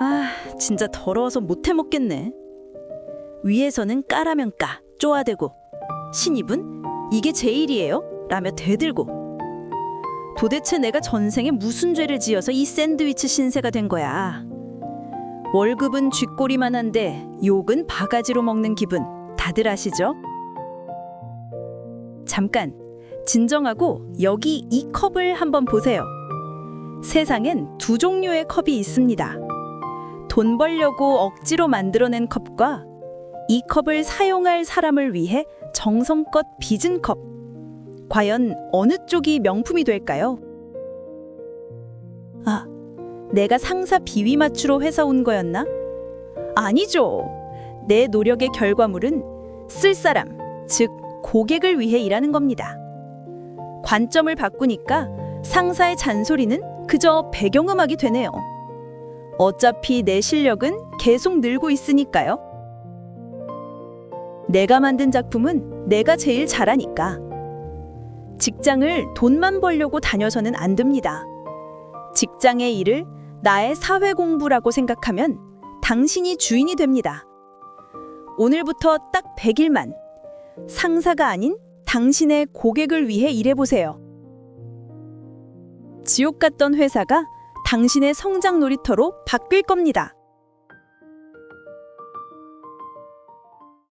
아, 진짜 더러워서 못해 먹겠네. 위에서는 까라면 까, 쪼아대고 신입은 이게 제 일이에요? 라며 대들고 도대체 내가 전생에 무슨 죄를 지어서 이 샌드위치 신세가 된 거야. 월급은 쥐꼬리만 한데 욕은 바가지로 먹는 기분 다들 아시죠? 잠깐 진정하고 여기 이 컵을 한번 보세요. 세상엔 두 종류의 컵이 있습니다. 돈 벌려고 억지로 만들어낸 컵과 이 컵을 사용할 사람을 위해 정성껏 빚은 컵. 과연 어느 쪽이 명품이 될까요? 아, 내가 상사 비위 맞추러 회사 온 거였나? 아니죠. 내 노력의 결과물은 쓸 사람, 즉 고객을 위해 일하는 겁니다. 관점을 바꾸니까 상사의 잔소리는 그저 배경음악이 되네요. 어차피 내 실력은 계속 늘고 있으니까요. 내가 만든 작품은 내가 제일 잘하니까. 직장을 돈만 벌려고 다녀서는 안 됩니다. 직장의 일을 나의 사회 공부라고 생각하면 당신이 주인이 됩니다. 오늘부터 딱 100일만 상사가 아닌 당신의 고객을 위해 일해보세요. 지옥 같던 회사가 당신의 성장 놀이터로 바뀔 겁니다.